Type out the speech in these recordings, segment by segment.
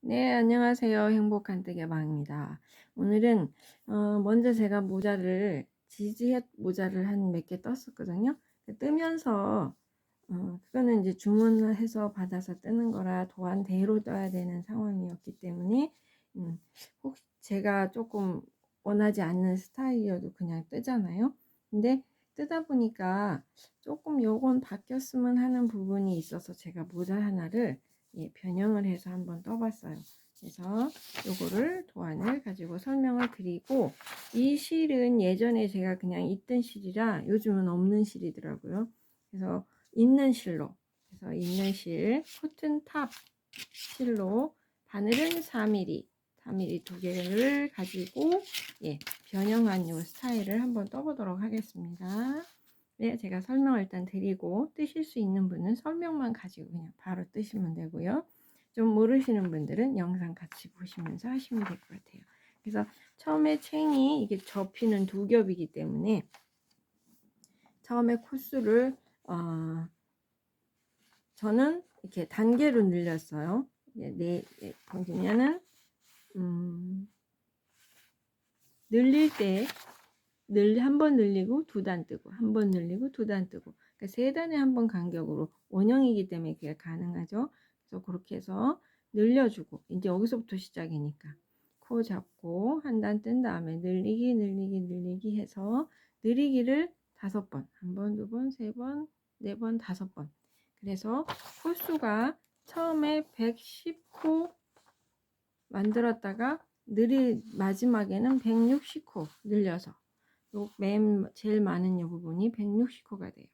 네, 안녕하세요. 행복한 뜨개방입니다. 오늘은 어, 먼저 제가 모자를 지지햇 모자를 한 몇 개 떴었거든요. 뜨면서 어, 그거는 이제 주문해서 받아서 뜨는 거라 도안대로 떠야 되는 상황이었기 때문에 음, 혹시 제가 조금 원하지 않는 스타일이어도 그냥 뜨잖아요. 근데 뜨다 보니까 조금 요건 바뀌었으면 하는 부분이 있어서 제가 모자 하나를 예, 변형을 해서 한번 떠봤어요. 그래서 요거를 도안을 가지고 설명을 드리고 이 실은 예전에 제가 그냥 있던 실이라 요즘은 없는 실이더라고요. 그래서 있는 실로 그래서 있는 실 코튼 탑 실로 바늘은 4mm 4mm 두 개를 가지고 예, 변형한 요 스타일을 한번 떠보도록 하겠습니다. 네, 제가 설명을 일단 드리고 뜨실 수 있는 분은 설명만 가지고 그냥 바로 뜨시면 되고요. 좀 모르시는 분들은 영상 같이 보시면서 하시면 될 것 같아요. 그래서 처음에 챙이 이게 접히는 두 겹이기 때문에 처음에 코스를 어, 저는 이렇게 단계로 늘렸어요. 네, 보시면은 음, 늘릴 때 늘, 한 번 늘리고 두 단 뜨고, 한 번 늘리고 두 단 뜨고. 그러니까 세 단에 한 번 간격으로 원형이기 때문에 그게 가능하죠. 그래서 그렇게 해서 늘려주고, 이제 여기서부터 시작이니까. 코 잡고 한 단 뜬 다음에 늘리기, 늘리기, 늘리기 해서 늘리기를 다섯 번. 한 번, 두 번, 세 번, 네 번, 다섯 번. 그래서 코수가 처음에 110코 만들었다가 느리 마지막에는 160코 늘려서 요 맨 제일 많은 요 부분이 160호가 돼요.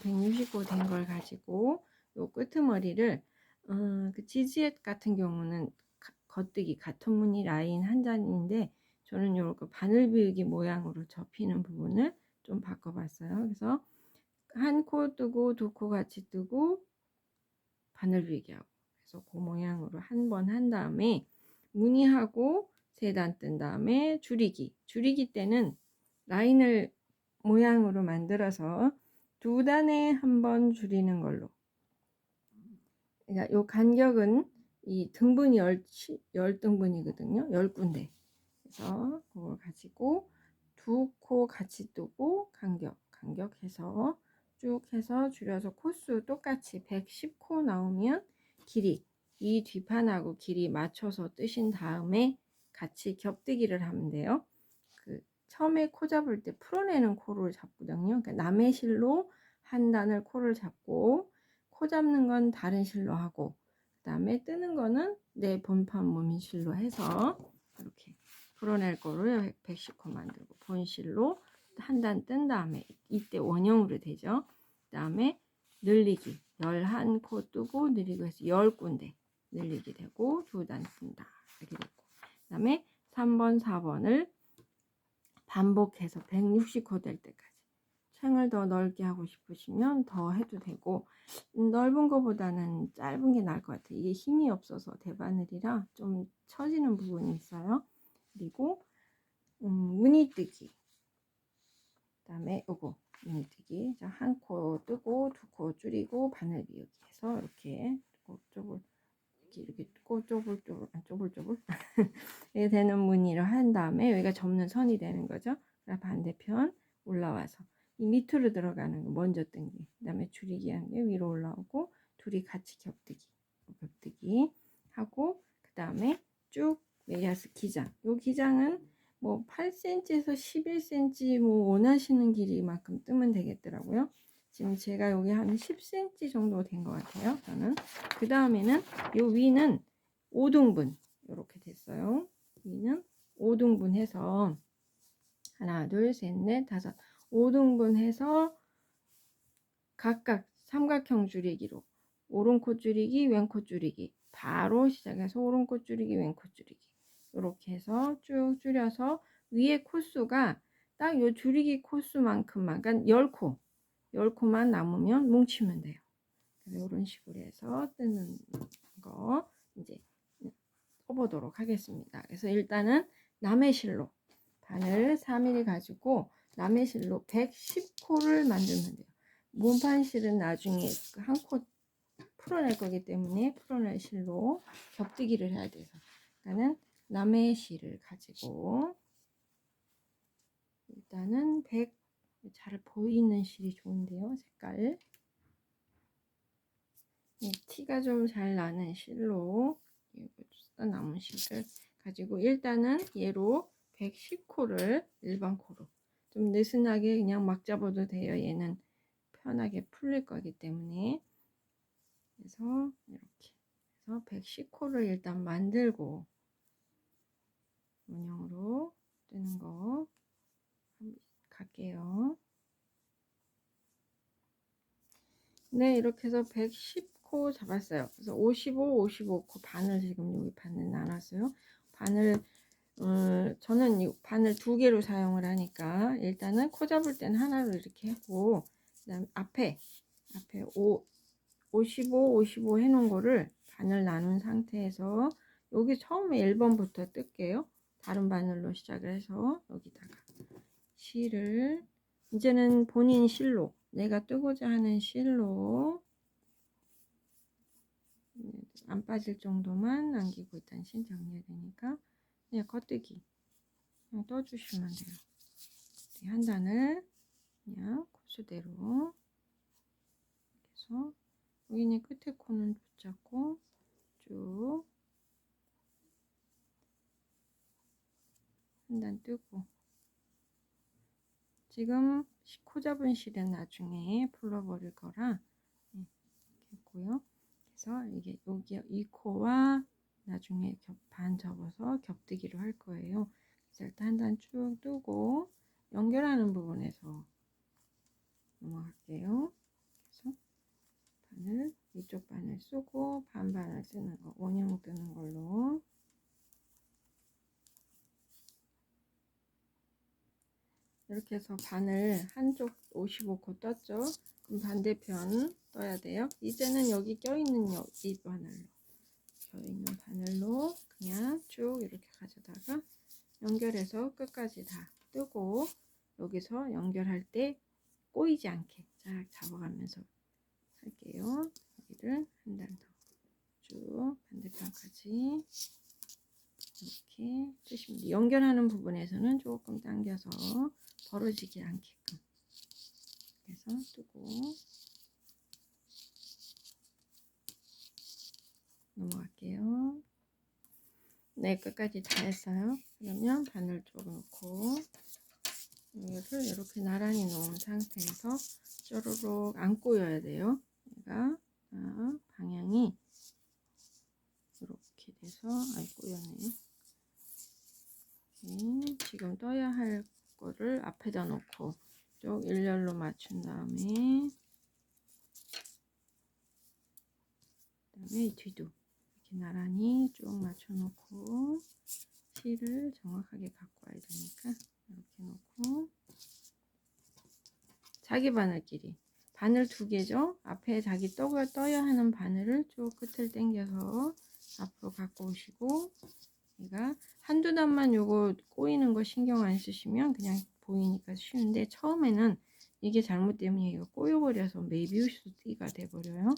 160호 된 걸 가지고 요 끄트머리를 어, 그 지지엣 같은 경우는 가, 겉뜨기 같은 무늬 라인 한 잔인데 저는 요렇게 바늘 비우기 모양으로 접히는 부분을 좀 바꿔봤어요. 그래서 한 코 뜨고 두 코 같이 뜨고 바늘 비우기 하고 그래서 그 모양으로 한 번 한 다음에 무늬하고 세 단 뜬 다음에 줄이기 줄이기 때는 라인을 모양으로 만들어서 두 단에 한 번 줄이는 걸로 그러니까 요 간격은 이 등분이 열, 열 등분이거든요. 열 군데. 그래서 그걸 가지고 두 코 같이 뜨고 간격, 간격해서 쭉 해서 줄여서 코수 똑같이 110코 나오면 길이 이 뒷판하고 길이 맞춰서 뜨신 다음에 같이 겹뜨기를 하면 돼요. 처음에 코 잡을 때 풀어내는 코를 잡거든요. 그러니까 남의 실로 한 단을 코를 잡고 코 잡는 건 다른 실로 하고 그 다음에 뜨는 거는 내 본판 몸인 실로 해서 이렇게 풀어낼 거를 110코 만들고 본실로 한 단 뜬 다음에 이때 원형으로 되죠. 그 다음에 늘리기 11코 뜨고 늘리기 해서 10군데 늘리게 되고 두 단 뜬다 이렇게 됐고 그 다음에 3번 4번을 반복해서 160호 될 때까지 챙을 더 넓게 하고 싶으시면 더 해도 되고 넓은 것보다는 짧은 게 나을 것 같아요. 이게 힘이 없어서 대바늘이라 좀 처지는 부분이 있어요. 그리고 음, 무늬뜨기 그 다음에 요거 무늬뜨기 한 코 뜨고 두 코 줄이고 바늘 비우기 해서 이렇게 쪼글 이렇게 꼬쪼글쪼글 아, 쪼글쪼글 이렇게 되는 무늬를 한 다음에 여기가 접는 선이 되는 거죠. 반대편 올라와서. 이 밑으로 들어가는 거 먼저 뜬기. 그 다음에 줄이기 한 게 위로 올라오고 둘이 같이 겹뜨기 겹뜨기 하고 그 다음에 쭉 내려서 기장. 요 기장은 뭐 8cm에서 11cm 뭐 원하시는 길이만큼 뜨면 되겠더라고요 지금 제가 여기 한 10cm 정도 된 것 같아요. 저는. 그 다음에는 요 위는 5등분. 이렇게 됐어요. 위는 5등분 해서 하나, 둘, 셋, 넷, 다섯. 5등분 해서 각각 삼각형 줄이기로 오른코 줄이기, 왼코 줄이기. 바로 시작해서 오른코 줄이기, 왼코 줄이기. 이렇게 해서 쭉 줄여서 위에 코수가 딱 요 줄이기 코수만큼만, 그러니까 10코. 10코만 남으면 뭉치면 돼요. 이런 식으로 해서 뜨는 거 이제 써보도록 하겠습니다. 그래서 일단은 남의 실로 바늘 3mm 가지고 남의 실로 110코를 만들면 돼요. 몸판 실은 나중에 한 코 풀어낼 거기 때문에 풀어낼 실로 겹뜨기를 해야 돼서 그러니까는 남의 실을 가지고 일단은 100 잘 보이는 실이 좋은데요 색깔. 네, 티가 좀 잘 나는 실로 남은 실을 가지고 일단은 얘로 110코를 일반 코로 좀 느슨하게 그냥 막 잡아도 돼요. 얘는 편하게 풀릴 거기 때문에. 그래서 이렇게 해서 110코를 일단 만들고 원형으로 뜨는 거 갈게요. 네, 이렇게 해서 110코 잡았어요. 그래서 55, 55코 반을 지금 여기 반을 나눴어요. 반을 어, 저는 이 반을 두 개로 사용을 하니까 일단은 코 잡을 땐 하나로 이렇게 하고 그다음 앞에 앞에 5 55, 55 해놓은 거를 반을 나눈 상태에서 여기 처음에 1번부터 뜰게요. 다른 바늘로 시작을 해서 여기다가 실을 이제는 본인 실로 내가 뜨고자 하는 실로 안 빠질 정도만 남기고 일단 실 정리해야 되니까 그냥 겉뜨기 그냥 떠주시면 돼요. 한 단을 그냥 코수대로 해서 여기는 끝에 코는 붙잡고 쭉 한 단 뜨고 지금 코 잡은 실은 나중에 풀어버릴 거라 네, 했고요. 그래서 이게 여기 이 코와 나중에 겹, 반 접어서 겹뜨기로 할 거예요. 그래서 일단 한 단 쭉 뜨고 연결하는 부분에서 넘어갈게요. 그래서 바늘 이쪽 바늘 쓰고 반반을 쓰는 거 원형 뜨는 걸로 이렇게 해서 바늘 한쪽 55코 떴죠? 그럼 반대편 떠야 돼요. 이제는 여기 껴있는 이 바늘로. 껴있는 바늘로 그냥 쭉 이렇게 가져다가 연결해서 끝까지 다 뜨고 여기서 연결할 때 꼬이지 않게 쫙 잡아가면서 할게요. 여기를 한 단 더. 쭉 반대편까지 이렇게 돼요. 연결하는 부분에서는 조금 당겨서 벌어지지 않게끔 그래서 뜨고 넘어갈게요. 네, 끝까지 다 했어요. 그러면 바늘 쪽 넣고 이거를 이렇게 나란히 놓은 상태에서 쪼르륵 안 꼬여야 돼요. 얘가 아, 방향이 이렇게 돼서 아 꼬였네요. 네, 지금 떠야 할 거를 앞에다 놓고 쭉 일렬로 맞춘 다음에 그다음에 뒤도 이렇게 나란히 쭉 맞춰 놓고 실을 정확하게 갖고 와야 되니까 이렇게 놓고 자기 바늘끼리 바늘 두 개죠? 앞에 자기 떡을 떠야 하는 바늘을 쭉 끝을 당겨서 앞으로 갖고 오시고 얘가 한두 단만 요거 꼬이는 거 신경 안 쓰시면 그냥 보이니까 쉬운데 처음에는 이게 잘못되면 얘가 꼬여버려서 메비우스 띠가 돼버려요.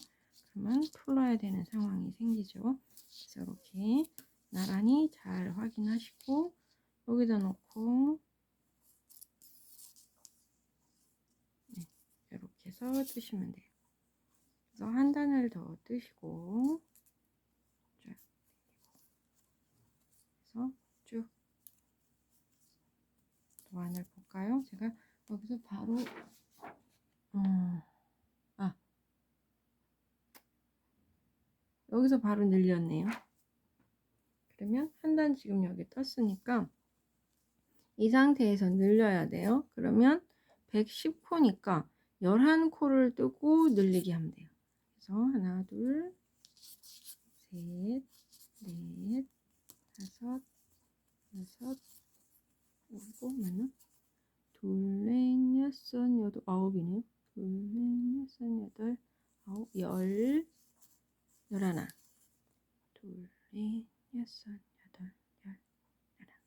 그러면 풀어야 되는 상황이 생기죠. 그래서 이렇게 나란히 잘 확인하시고 여기다 놓고 네, 이렇게 해서 뜨시면 돼요. 그래서 한 단을 더 뜨시고 그래서 쭉 도안을 볼까요? 제가 여기서 바로 음, 아 여기서 바로 늘렸네요. 그러면 한 단 지금 여기 떴으니까 이 상태에서 늘려야 돼요. 그러면 110코니까 11코를 뜨고 늘리기 하면 돼요. 그래서 하나, 둘, 셋, 넷, 다섯, 여섯, 일곱 맞나? 둘, 넷, 여섯, 여덟, 아홉이네요. 둘, 넷, 여섯, 여덟, 아홉, 열, 열하나. 둘, 넷, 여섯, 여덟, 열, 열하나.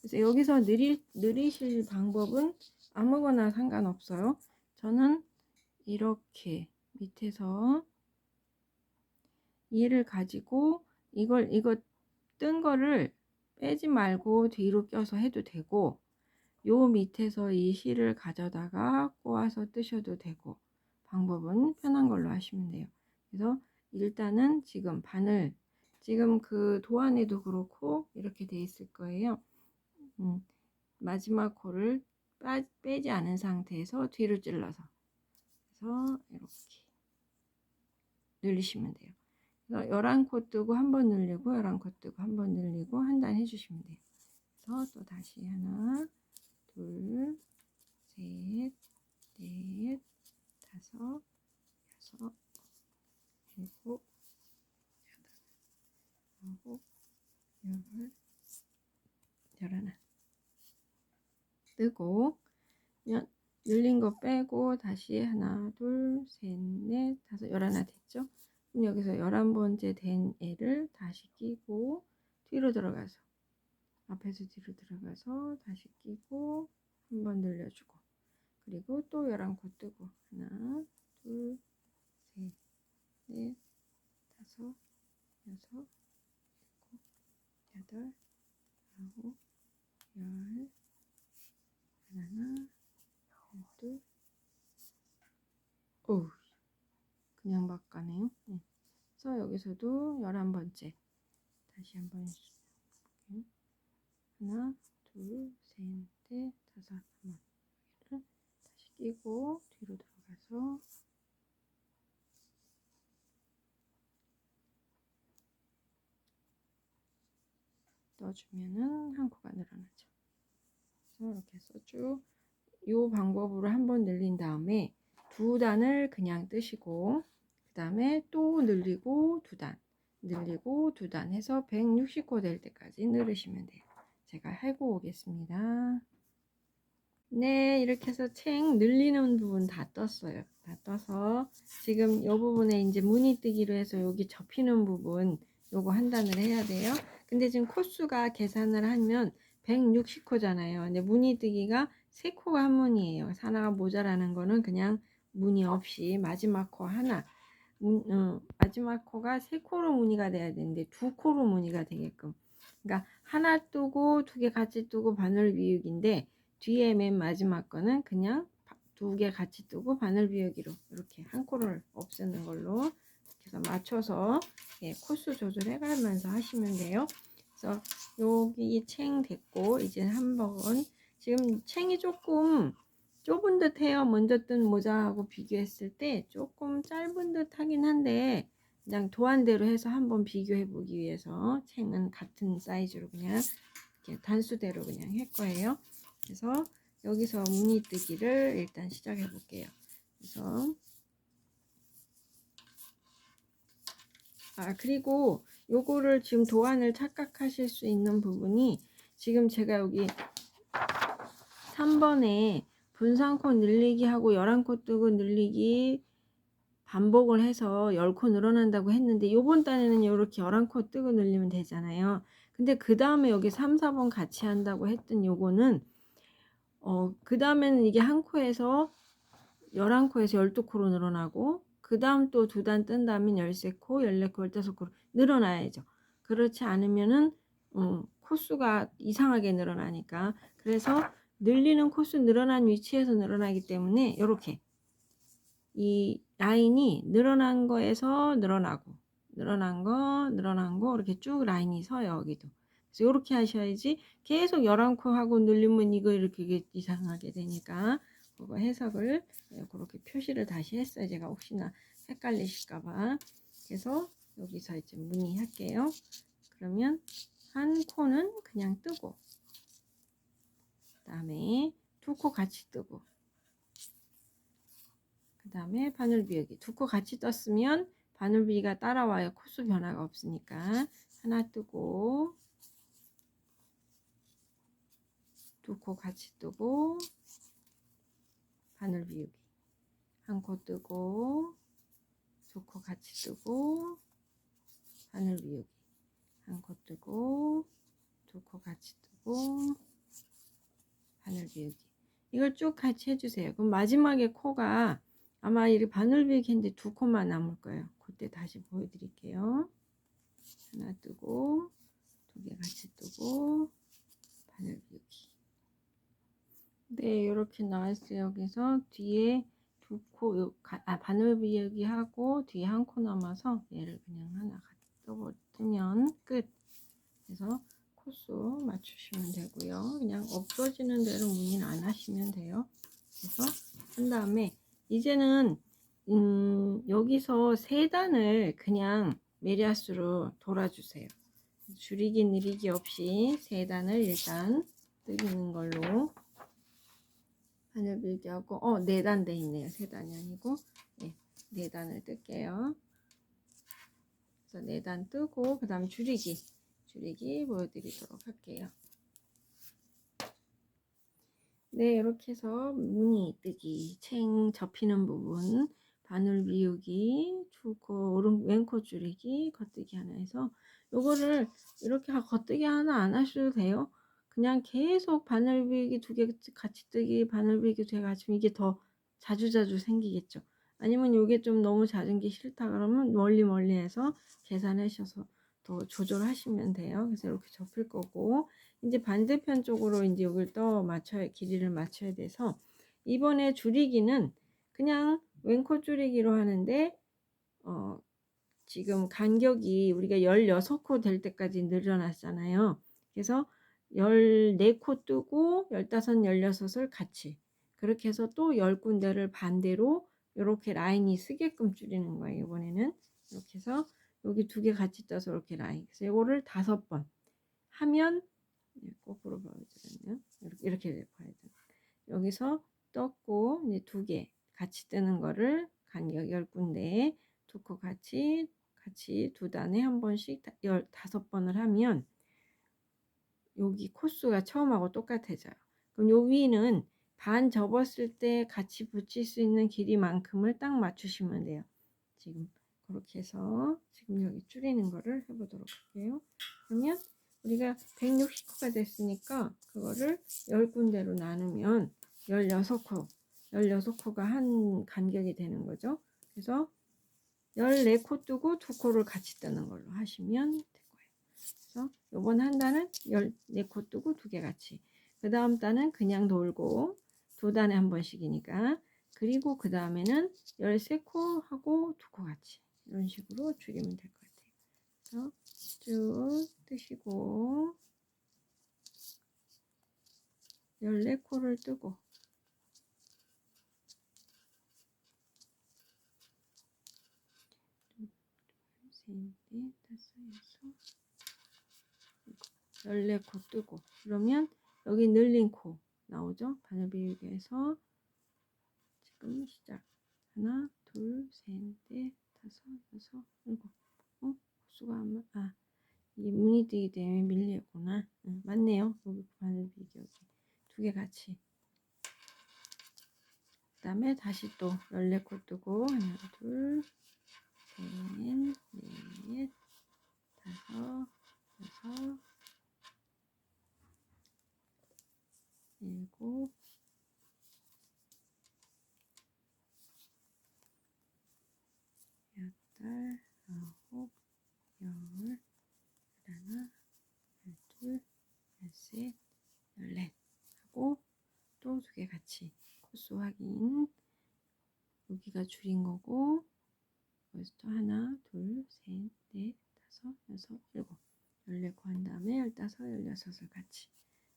그래서 여기서 느리, 느리실 방법은 아무거나 상관없어요. 저는 이렇게 밑에서 얘를 가지고 이걸 이거 뜬 거를 빼지 말고 뒤로 껴서 해도 되고 요 밑에서 이 실을 가져다가 꼬아서 뜨셔도 되고 방법은 편한 걸로 하시면 돼요. 그래서 일단은 지금 바늘 지금 그 도안에도 그렇고 이렇게 돼 있을 거예요. 음, 마지막 코를 빠, 빼지 않은 상태에서 뒤로 찔러서 그래서 이렇게 늘리시면 돼요. 그래서 11코 뜨고 한 번 늘리고 11코 뜨고 한 번 늘리고 한 단 해주시면 돼요. 그래서 또 다시 하나 둘, 셋, 넷, 다섯, 여섯, 일곱, 여덟, 아홉, 열, 열하나. 뜨고, 연, 늘린 거 빼고 다시 하나, 둘, 셋, 넷, 다섯, 열하나 됐죠? 그럼 여기서 열한 번째 된 애를 다시 끼고 뒤로 들어가서 앞에서 뒤로 들어가서 다시 끼고 한 번 늘려주고. 그리고 또 11코 뜨고. 하나 둘 셋 넷 다섯 여섯 일곱 여덟 아홉 열. 하나 열둘. 오 그냥 막 가네요. 네. 그래서 여기서도 11번째 다시 한번 해볼게요. 하나, 둘, 셋, 넷, 다섯, 한번 여기를 다시 끼고 뒤로 들어가서 넣어주면은 한 코가 늘어나죠. 그래서 이렇게 해서 쭉 이 방법으로 한 번 늘린 다음에 두 단을 그냥 뜨시고 그 다음에 또 늘리고 두 단, 늘리고 두 단 해서 160코 될 때까지 늘으시면 돼요. 제가 해고 오겠습니다. 네, 이렇게 해서 책 늘리는 부분 다 떴어요. 다 떠서 지금 이 부분에 이제 무늬 뜨기로 해서 여기 접히는 부분 요거 한 단을 해야 돼요. 근데 지금 코수가 계산을 하면 160코잖아요. 근데 무늬 뜨기가 3코가 한 무늬예요. 하나가 모자라는 거는 그냥 무늬 없이 마지막 코 하나 문, 어, 마지막 코가 3코로 무늬가 돼야 되는데 2코로 무늬가 되게끔 그러니까 하나 뜨고 두 개 같이 뜨고 바늘 비우기인데 뒤에 맨 마지막 거는 그냥 두 개 같이 뜨고 바늘 비우기로 이렇게 한 코를 없애는 걸로 그래서 맞춰서 예, 코수 조절해 가면서 하시면 돼요. 그래서 여기 챙 됐고 이제 한번 지금 챙이 조금 좁은 듯 해요. 먼저 뜬 모자하고 비교했을 때 조금 짧은 듯 하긴 한데 그냥 도안대로 해서 한번 비교해 보기 위해서 챙은 같은 사이즈로 그냥 이렇게 단수대로 그냥 할 거예요. 그래서 여기서 무늬 뜨기를 일단 시작해 볼게요. 그래서 아 그리고 요거를 지금 도안을 착각하실 수 있는 부분이 지금 제가 여기 3번에 분산코 늘리기 하고 11코 뜨고 늘리기 반복을 해서 10코 늘어난다고 했는데 요번 달에는 이렇게 11코 뜨고 늘리면 되잖아요. 근데 그 다음에 여기 3, 4번 같이 한다고 했던 요거는 어, 그 다음에는 이게 한 코에서 11코에서 12코로 늘어나고 그 다음 또 두 단 뜬 다음에 13코, 14코, 15코로 늘어나야죠. 그렇지 않으면은 어, 코수가 이상하게 늘어나니까 그래서 늘리는 코수 늘어난 위치에서 늘어나기 때문에 이렇게 이 라인이 늘어난 거에서 늘어나고 늘어난 거 늘어난 거 이렇게 쭉 라인이 서요 여기도. 그래서 이렇게 하셔야지 계속 11코 하고 늘리면 이거 이렇게 이상하게 되니까 그거 해석을 그렇게 표시를 다시 했어요. 제가 혹시나 헷갈리실까봐. 그래서 여기서 이제 문의할게요. 그러면 한 코는 그냥 뜨고 그 다음에 두 코 같이 뜨고 그 다음에 바늘 비우기. 두 코 같이 떴으면 바늘 비기가 따라와요 코수 변화가 없으니까 하나 뜨고 두 코 같이 뜨고 바늘 비우기. 한 코 뜨고 두 코 같이 뜨고 바늘 비우기. 한 코 뜨고 두 코 같이 뜨고 바늘 비우기. 이걸 쭉 같이 해주세요. 그럼 마지막에 코가 아마 이 바늘 비우기 했는데 두 코만 남을 거예요 그때 다시 보여드릴게요. 하나 뜨고 두 개 같이 뜨고 바늘 비우기. 네, 이렇게 나왔어요. 여기서 뒤에 두 코, 아, 바늘 비우기 하고 뒤에 한 코 남아서 얘를 그냥 하나 같이 뜨면 끝. 그래서 코수 맞추시면 되고요. 그냥 없어지는 대로 무늬는 안 하시면 돼요. 그래서 한 다음에 이제는 음, 여기서 세 단을 그냥 메리아스로 돌아주세요. 줄이기 느리기 없이 세 단을 일단 뜨기는 걸로 바늘 빌기 하고 어, 네 단 돼 있네요. 세 단이 아니고 네, 네 단을 뜰게요. 그래서 네 단 뜨고 그 다음 줄이기 줄이기 보여드리도록 할게요. 네, 이렇게 해서 무늬 뜨기, 챙 접히는 부분, 바늘 비우기, 두코 오른 왼코 줄이기, 겉뜨기 하나 해서 요거를 이렇게 하- 겉뜨기 하나 안 하셔도 돼요. 그냥 계속 바늘 비우기 두 개 같이 뜨기, 바늘 비우기 두 개 같이 이게 더 자주자주 생기겠죠. 아니면 요게 좀 너무 잦은 게 싫다 그러면 멀리 멀리 해서 계산하셔서 더 조절하시면 돼요. 그래서 이렇게 접힐 거고 이제 반대편 쪽으로 이제 여기를 떠 맞춰야 길이를 맞춰야 돼서 이번에 줄이기는 그냥 왼코 줄이기로 하는데 어 지금 간격이 우리가 16코 될 때까지 늘어났잖아요. 그래서 14코 뜨고 15, 16을 같이 그렇게 해서 또 10군데를 반대로 이렇게 라인이 쓰게끔 줄이는 거예요. 이번에는 이렇게 해서 여기 두 개 같이 떠서 이렇게 라인. 그래서 이거를 다섯 번 하면 네, 거꾸로 보여드렸네요. 이렇게 이렇게 봐야 돼요. 여기서 떴고 이제 두 개 같이 뜨는 거를 간격 열 군데 두 코 같이 같이 두 단에 한 번씩 다- 열 다섯 번을 하면 여기 코수가 처음하고 똑같아져요. 그럼 요 위는 반 접었을 때 같이 붙일 수 있는 길이만큼을 딱 맞추시면 돼요. 지금 그렇게 해서 지금 여기 줄이는 거를 해보도록 할게요. 그러면 우리가 160코가 됐으니까 그거를 10군데로 나누면 16코, 16코가 한 간격이 되는 거죠. 그래서 14코 뜨고 2코를 같이 뜨는 걸로 하시면 될 거예요. 그래서 요번 한 단은 14코 뜨고 두개 같이. 그 다음 단은 그냥 돌고 두 단에 한 번씩이니까. 그리고 그 다음에는 13코 하고 두코 같이. 이런 식으로 줄이면 될것 같아요. 그래서 쭉 뜨시고 14코를 뜨고 셋넷 다섯 여섯 열네 코 뜨고 그러면 여기 늘린 코 나오죠? 바늘 비우기에서 지금 시작 하나 둘셋넷 다섯 여섯 일곱 어? 수가 아 이게 무늬 뜨기 때문에 밀리구나. 응, 맞네요. 여기 바늘 비우기 여기 두 개 같이. 그 다음에 다시 또 14코 뜨고 하나 둘 셋, 넷, 다섯, 여섯, 일곱, 여덟, 열, 열하나, 열둘, 열셋, 열넷 하고 또 두 개 같이 코수 확인 여기가 줄인 거고 여기서 또 하나, 둘, 셋, 넷, 다섯, 여섯, 일곱, 열네 코 한 다음에 열다섯, 열여섯을 같이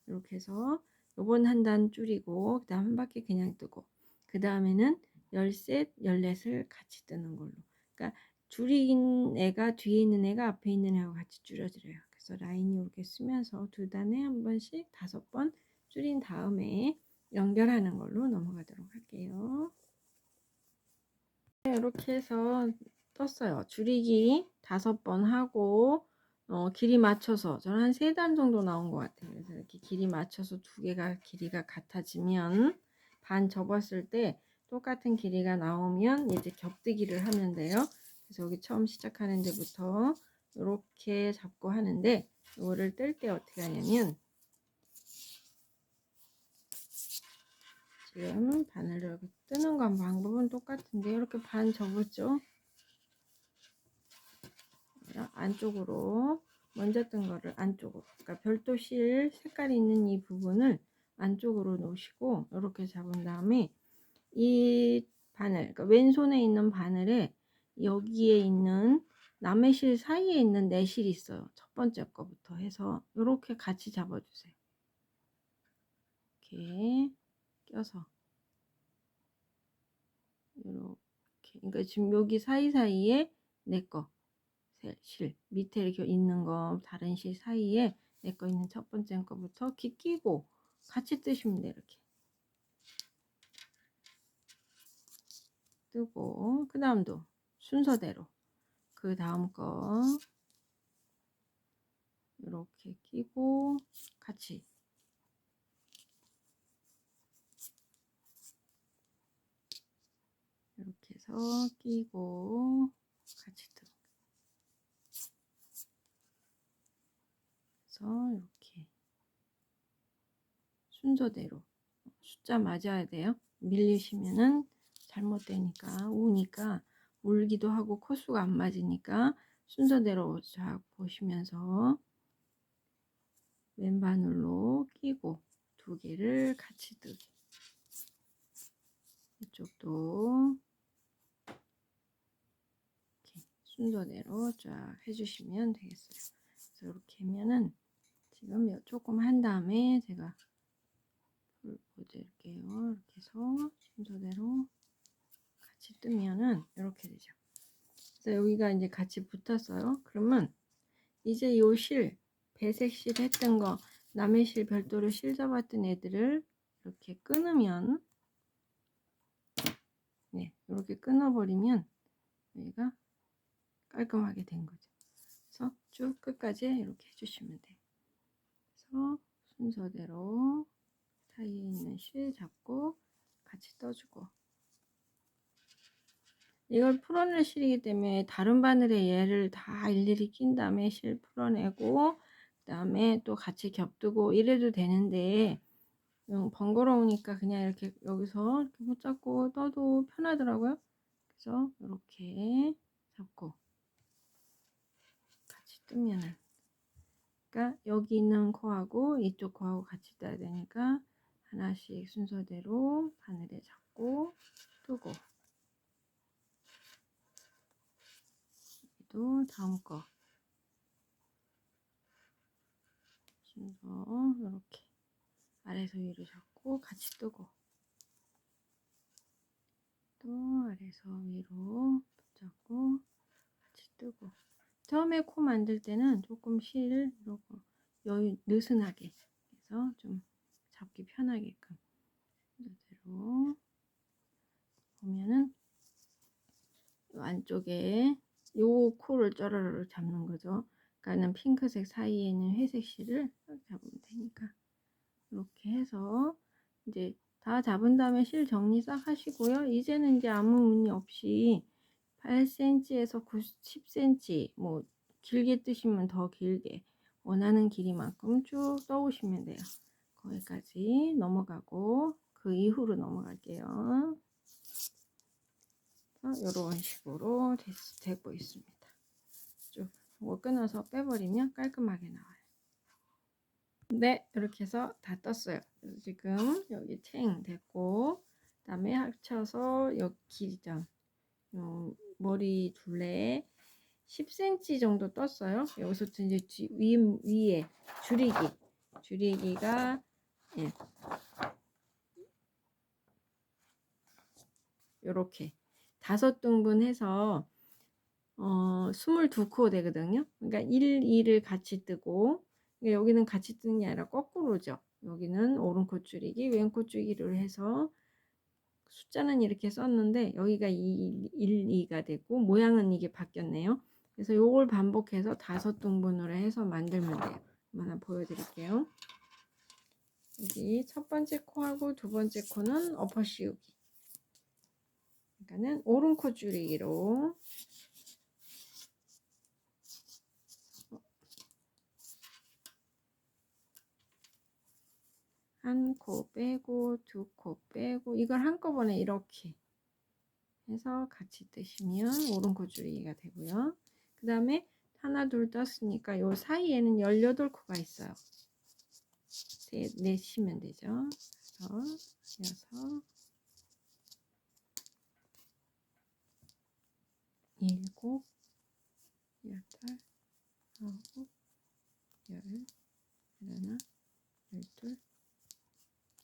이렇게 해서 요번 한 단 줄이고 그 다음 한 바퀴 그냥 뜨고 그 다음에는 열셋, 열넷을 같이 뜨는 걸로. 그러니까 줄인 애가 뒤에 있는 애가 앞에 있는 애하고 같이 줄여드려요. 그래서 라인이 이렇게 쓰면서 두 단에 한 번씩 다섯 번 줄인 다음에 연결하는 걸로 넘어가도록 할게요. 네, 이렇게 해서 떴어요. 줄이기 다섯 번 하고 어, 길이 맞춰서 저는 한 세 단 정도 나온 것 같아요. 그래서 이렇게 길이 맞춰서 두 개가 길이가 같아지면 반 접었을 때 똑같은 길이가 나오면 이제 겹뜨기를 하면 돼요. 그래서 여기 처음 시작하는 데부터 이렇게 잡고 하는데 이거를 뜰때 어떻게 하냐면 지금 바늘을 이렇게 뜨는 건 방법은 똑같은데 이렇게 반 접었죠. 안쪽으로 먼저 뜬 거를 안쪽으로 그러니까 별도 실 색깔이 있는 이 부분을 안쪽으로 놓으시고 이렇게 잡은 다음에 이 바늘 그러니까 왼손에 있는 바늘에 여기에 있는 남의 실 사이에 있는 내 실이 있어요. 첫 번째 거부터 해서 이렇게 같이 잡아주세요. 이렇게 껴서 이렇게 그러니까 지금 여기 사이사이에 내 거 실 밑에 이렇게 있는 거 다른 실 사이에 내 거 있는 첫 번째 거부터 기 끼고 같이 뜨시면 돼요 이렇게 뜨고 그 다음도 순서대로. 그 다음 거 이렇게 끼고 같이. 이렇게 해서 끼고 같이 뜨는 그래서 이렇게 순서대로. 숫자 맞아야 돼요. 밀리시면은 잘못되니까 우니까 울기도 하고 코수가 안 맞으니까 순서대로 쫙 보시면서 왼바늘로 끼고 두 개를 같이 뜨기 이쪽도 이렇게 순서대로 쫙 해주시면 되겠어요. 그래서 이렇게 하면은 지금 조금 한 다음에 제가 불 보여드릴게요. 이렇게 해서 순서대로 같이 뜨면은 이렇게 되죠. 그래서 여기가 이제 같이 붙었어요. 그러면 이제 요 실, 배색 실 했던 거, 남의 실 별도로 실 잡았던 애들을 이렇게 끊으면 네, 이렇게 끊어버리면 여기가 깔끔하게 된 거죠. 그래서 쭉 끝까지 이렇게 해주시면 돼요. 그래서 순서대로 사이에 있는 실 잡고 같이 떠주고 이걸 풀어낼 실이기 때문에 다른 바늘에 얘를 다 일일이 낀 다음에 실 풀어내고 그 다음에 또 같이 겹두고 이래도 되는데 음, 번거로우니까 그냥 이렇게 여기서 이렇게 붙잡고 떠도 편하더라고요. 그래서 이렇게 잡고 같이 뜨면은 그러니까 여기 있는 코하고 이쪽 코하고 같이 떠야 되니까 하나씩 순서대로 바늘에 잡고 뜨고 또 다음 거. 순서 이렇게 아래서 위로 잡고 같이 뜨고. 또 아래서 위로 붙잡고 같이 뜨고. 처음에 코 만들 때는 조금 실 이러고 여유 느슨하게 해서 좀 잡기 편하게끔 이대로 보면은 요 안쪽에 요 코를 쩌르르 잡는 거죠. 그러니까는 핑크색 사이에 있는 회색 실을 잡으면 되니까 이렇게 해서 이제 다 잡은 다음에 실 정리 싹 하시고요. 이제는 이제 아무 무늬 없이 8cm에서 10cm 뭐 길게 뜨시면 더 길게 원하는 길이만큼 쭉 떠오시면 돼요. 거기까지 넘어가고 그 이후로 넘어갈게요. 이런 식으로 됐, 되고 있습니다. 쭉 이거 끊어서 빼버리면 깔끔하게 나와요. 네, 이렇게 해서 다 떴어요. 지금 여기 챙 됐고, 그 다음에 합쳐서 여기 길이점, 요 머리 둘레 10cm 정도 떴어요. 여기서 이제 위, 위에 줄이기, 줄이기가 예. 요렇게 다섯 등분 해서 어, 22코 되거든요. 그러니까 1, 2를 같이 뜨고 그러니까 여기는 같이 뜨는 게 아니라 거꾸로죠. 여기는 오른코 줄이기, 왼코 줄이기를 해서 숫자는 이렇게 썼는데 여기가 2, 1, 2가 되고 모양은 이게 바뀌었네요. 그래서 요걸 반복해서 다섯 등분으로 해서 만들면 돼요. 하나 보여드릴게요. 여기 첫 번째 코하고 두 번째 코는 엎어 씌우기. 그러니까는 오른코 줄이기로 한 코 빼고 두 코 빼고 이걸 한꺼번에 이렇게 해서 같이 뜨시면 오른코 줄이기가 되고요. 그 다음에 하나 둘 떴으니까 요 사이에는 18코가 있어요. 셋, 넷 쉬면 되죠. 다섯, 여섯, 일곱, 여덟, 아홉, 열, 열하나, 열둘,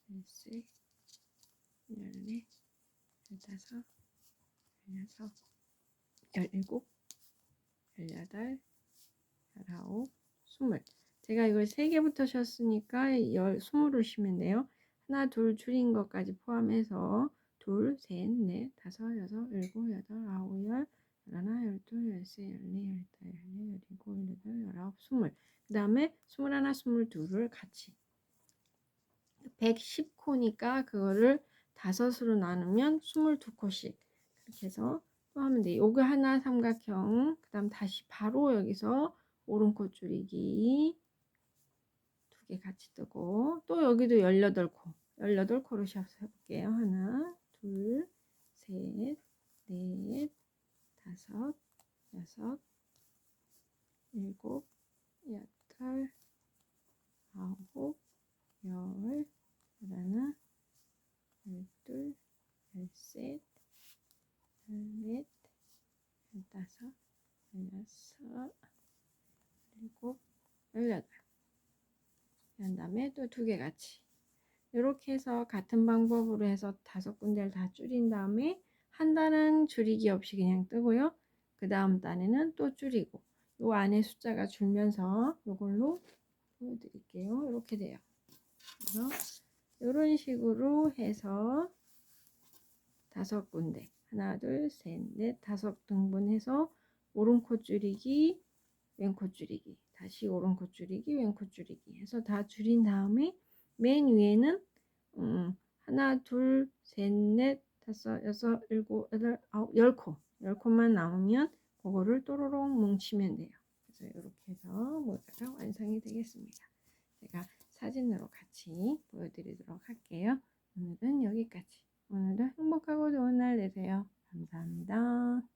열셋, 열넷, 열다섯, 열여섯, 열일곱, 열여덟, 열아홉, 스물. 제가 이걸 세 개부터 쉬었으니까 열, 스물을 쉬면 돼요. 하나, 둘 줄인 것까지 포함해서 둘, 셋, 넷, 다섯, 여섯, 일곱, 여덟, 아홉, 열, 열 하나, 열둘, 열세, 열네, 열다, 열네, 열일곱, 열여덟, 열아홉, 스물. 그 다음에 스물하나, 스물둘을 같이 110코니까 그거를 다섯으로 나누면 22코씩 그렇게 해서 또 하면 돼요. 요거 하나 삼각형 그 다음 다시 바로 여기서 오른코 줄이기 두 개 같이 뜨고 또 여기도 18코 18코로 시합 해볼게요. 하나 둘 셋 넷 다섯 여섯 일곱 여덟 아홉 열 열하나 열둘 열셋 열넷 열다섯 열여섯 일곱 열여덟. 그 다음에 또 두 개 같이. 이렇게 해서 같은 방법으로 해서 다섯 군데를 다 줄인 다음에 한 단은 줄이기 없이 그냥 뜨고요. 그 다음 단에는 또 줄이고 요 안에 숫자가 줄면서 이걸로 보여드릴게요. 이렇게 돼요. 그래서 이런 식으로 해서 다섯 군데 하나 둘 셋 넷 다섯 등분해서 오른코 줄이기 왼코 줄이기 다시 오른코 줄이기 왼코 줄이기 해서 다 줄인 다음에 맨 위에는 음, 하나 둘 셋 넷 다섯 여섯 일곱 여덟 아홉 열 코 열 코만 나오면 그거를 또로록 뭉치면 돼요 그래서 이렇게 해서 모자가 완성이 되겠습니다 제가 사진으로 같이 보여드리도록 할게요. 오늘은 여기까지. 오늘도 행복하고 좋은 날 되세요. 감사합니다.